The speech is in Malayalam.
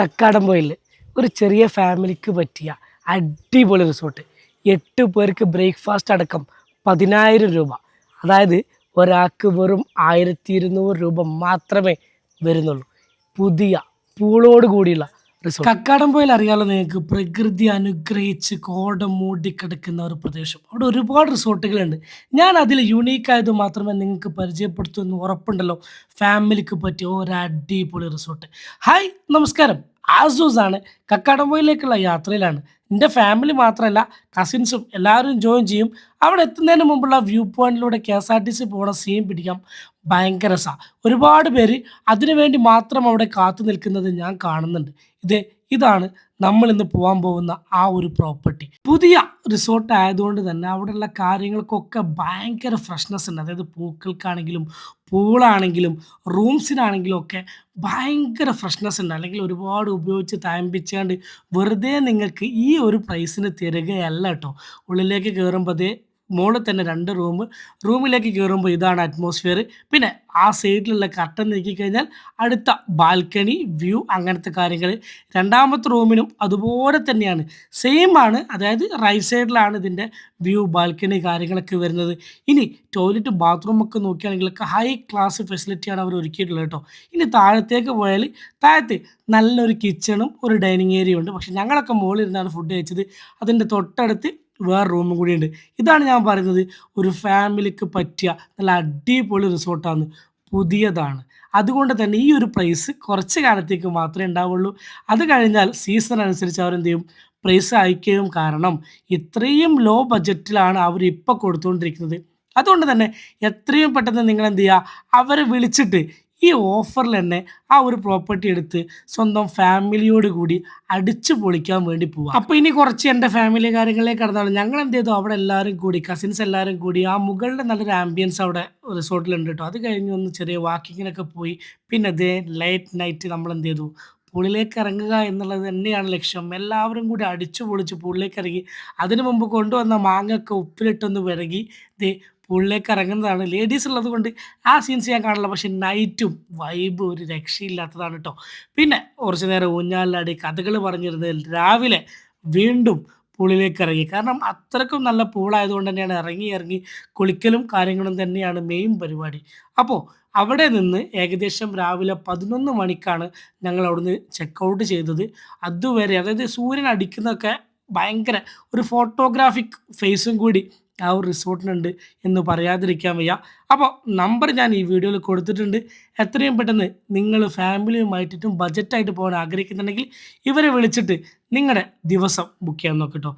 കക്കാടംപോയിൽ ഒരു ചെറിയ ഫാമിലിക്ക് പറ്റിയ അടിപൊളി റിസോർട്ട്. എട്ട് പേർക്ക് ബ്രേക്ക്ഫാസ്റ്റ് അടക്കം പതിനായിരം രൂപ. അതായത് ഒരാൾക്ക് വെറും ആയിരത്തി ഇരുന്നൂറ് രൂപ മാത്രമേ വരുന്നുള്ളൂ. പുതിയ പൂളോട് കൂടിയുള്ള റിസോർട്ട് കക്കാടംപോയിൽ അറിയാലോ നിങ്ങൾക്ക്. പ്രകൃതി അനുഗ്രഹിച്ച് കോടം മൂടിക്കിടക്കുന്ന ഒരു പ്രദേശം. അവിടെ ഒരുപാട് റിസോർട്ടുകളുണ്ട്. ഞാൻ അതിൽ യുണീക്ക് ആയത് മാത്രമേ നിങ്ങൾക്ക് പരിചയപ്പെടുത്തൂ എന്ന് ഉറപ്പുണ്ടല്ലോ. ഫാമിലിക്ക് പറ്റിയ ഒരു അടിപൊളി റിസോർട്ട് ഹായ് നമസ്കാരം. ആസൂസ് ആണ്. കക്കാടംപോയിലേക്കുള്ള യാത്രയിലാണ്. എന്റെ ഫാമിലി മാത്രമല്ല കസിൻസും എല്ലാവരും ജോയിൻ ചെയ്യും. അവിടെ എത്തുന്നതിന് മുമ്പുള്ള വ്യൂ പോയിന്റിലൂടെ K S R T C പോണ സീൻ പിടിക്കാം. ഭയങ്കര സ ഒരുപാട് പേര് അതിനുവേണ്ടി മാത്രം അവിടെ കാത്തു നിൽക്കുന്നത് ഞാൻ കാണുന്നുണ്ട്. ഇത് ഇതാണ് നമ്മൾ ഇന്ന് പോകാൻ പോകുന്ന ആ ഒരു പ്രോപ്പർട്ടി. പുതിയ റിസോർട്ട് ആയതുകൊണ്ട് തന്നെ അവിടെയുള്ള കാര്യങ്ങൾക്കൊക്കെ ഭയങ്കര ഫ്രഷ്നെസ് ഉണ്ട്. അതായത് പൂക്കൾക്കാണെങ്കിലും പൂളാണെങ്കിലും റൂംസിനാണെങ്കിലും ഒക്കെ ഭയങ്കര ഫ്രഷ്നെസ് ഉണ്ട്. അല്ലെങ്കിൽ ഒരുപാട് ഉപയോഗിച്ച് തയമ്പിച്ചാണ്ട് വെറുതെ നിങ്ങൾക്ക് ഈ ഒരു പ്രൈസിന് തരികയല്ല കേട്ടോ. ഉള്ളിലേക്ക് കയറുമ്പോൾ മുകളിൽ തന്നെ രണ്ട് റൂം റൂമിലേക്ക് കയറുമ്പോൾ ഇതാണ് അറ്റ്മോസ്ഫിയർ പിന്നെ ആ സൈഡിലുള്ള കർട്ടൻ നീക്കിക്കഴിഞ്ഞാൽ അടുത്ത ബാൽക്കണി വ്യൂ അങ്ങനത്തെ കാര്യങ്ങൾ രണ്ടാമത്തെ റൂമിനും അതുപോലെ തന്നെയാണ്. സെയിം ആണ് അതായത് റൈറ്റ് സൈഡിലാണ് ഇതിന്റെ വ്യൂ ബാൽക്കണി കാര്യങ്ങളൊക്കെ വരുന്നത്. ഇനി ടോയ്ലറ്റ് ബാത്റൂം ഒക്കെ നോക്കുകയാണെങ്കിലൊക്കെ ഹൈ ക്ലാസ് ഫെസിലിറ്റിയാണ് അവർ ഒരുക്കിയിട്ടുള്ളത് കേട്ടോ. ഇനി താഴത്തേക്ക് പോയാൽ താഴത്ത് നല്ലൊരു കിച്ചണും ഒരു ഡൈനിങ് ഏരിയ ഉണ്ട്. പക്ഷേ ഞങ്ങളൊക്കെ മുകളിൽ ഇരുന്നാണ് ഫുഡ് കഴിച്ചത്. അതിന്റെ തൊട്ടടുത്ത് വേറെ റൂമും കൂടിയുണ്ട്. ഇതാണ് ഞാൻ പറയുന്നത്. ഒരു ഫാമിലിക്ക് പറ്റിയ നല്ല അടിപൊളി റിസോർട്ടാണ് പുതിയതാണ്. അതുകൊണ്ട് തന്നെ ഈ ഒരു പ്രൈസ് കുറച്ച് കാലത്തേക്ക് മാത്രമേ ഉണ്ടാവുള്ളൂ. അത് കഴിഞ്ഞാൽ സീസൺ അനുസരിച്ച് അവരെന്ത് ചെയ്യും? പ്രൈസ് അയക്കുകയും കാരണം ഇത്രയും ലോ ബഡ്ജറ്റിലാണ് അവർ ഇപ്പോൾ കൊടുത്തുകൊണ്ടിരിക്കുന്നത്. അതുകൊണ്ട് തന്നെ എത്രയും പെട്ടെന്ന് നിങ്ങൾ എന്ത് ചെയ്യുക? അവരെ വിളിച്ചിട്ട് ഈ ഓഫറിൽ തന്നെ ആ ഒരു പ്രോപ്പർട്ടി എടുത്ത് സ്വന്തം ഫാമിലിയോട് കൂടി അടിച്ചു പൊളിക്കാൻ വേണ്ടി പോവാം. അപ്പോൾ ഇനി കുറച്ച് എന്റെ ഫാമിലി കാര്യങ്ങളിലേക്ക് കടന്നാലും ഞങ്ങൾ എന്ത് ചെയ്തു? അവിടെ എല്ലാവരും കൂടി കസിൻസ് എല്ലാവരും കൂടി ആ മുകളിലെ നല്ലൊരു ആംബിയൻസ് അവിടെ റിസോർട്ടിലുണ്ട് കേട്ടോ അത് കഴിഞ്ഞ് ഒന്ന് ചെറിയ വാക്കിങ്ങിനൊക്കെ പോയി. പിന്നെ അതേ ലൈറ്റ് നൈറ്റ് നമ്മൾ എന്ത് ചെയ്തു? പൂളിലേക്ക് ഇറങ്ങുക എന്നുള്ളത് തന്നെയാണ് ലക്ഷ്യം. എല്ലാവരും കൂടി അടിച്ചു പൊളിച്ച് പൂളിലേക്ക് ഇറങ്ങി. അതിനു മുമ്പ് കൊണ്ടുവന്ന മാങ്ങയൊക്കെ ഉപ്പിലിട്ടൊന്ന് വിറകി ദേ പൂളിലേക്ക് ഇറങ്ങുന്നതാണ്. ലേഡീസ് ഉള്ളത് കൊണ്ട് ആ സീൻസ് ഞാൻ കാണില്ല. പക്ഷെ നൈറ്റും വൈബ് ഒരു രക്ഷയില്ലാത്തതാണ് കേട്ടോ പിന്നെ കുറച്ച് നേരം ഊഞ്ഞാലാടി കഥകൾ പറഞ്ഞിരുന്നത് രാവിലെ വീണ്ടും പൂളിലേക്ക് ഇറങ്ങി. കാരണം അത്രക്കും നല്ല പൂളായതുകൊണ്ട് തന്നെയാണ് ഇറങ്ങി ഇറങ്ങി കുളിക്കലും കാര്യങ്ങളും തന്നെയാണ് മെയിൻ പരിപാടി. അപ്പോൾ അവിടെ നിന്ന് ഏകദേശം രാവിലെ പതിനൊന്ന് മണിക്കാണ് ഞങ്ങൾ അവിടുന്ന് ചെക്ക് ഔട്ട് ചെയ്തത്. അതുവരെ അതായത് സൂര്യൻ അടിക്കുന്നതൊക്കെ ഭയങ്കര ഒരു ഫോട്ടോഗ്രാഫിക് ഫേസും കൂടി ആ ഒരു റിസോർട്ടിനുണ്ട് എന്ന് പറയാതിരിക്കാൻ വയ്യ. അപ്പോൾ നമ്പർ ഞാൻ ഈ വീഡിയോയിൽ കൊടുത്തിട്ടുണ്ട്. എത്രയും പെട്ടെന്ന് നിങ്ങൾ ഫാമിലിയുമായിട്ടും ബജറ്റായിട്ട് പോകാൻ ആഗ്രഹിക്കുന്നുണ്ടെങ്കിൽ ഇവരെ വിളിച്ചിട്ട് നിങ്ങളുടെ ദിവസം ബുക്ക് ചെയ്യാൻ നോക്കിട്ടോ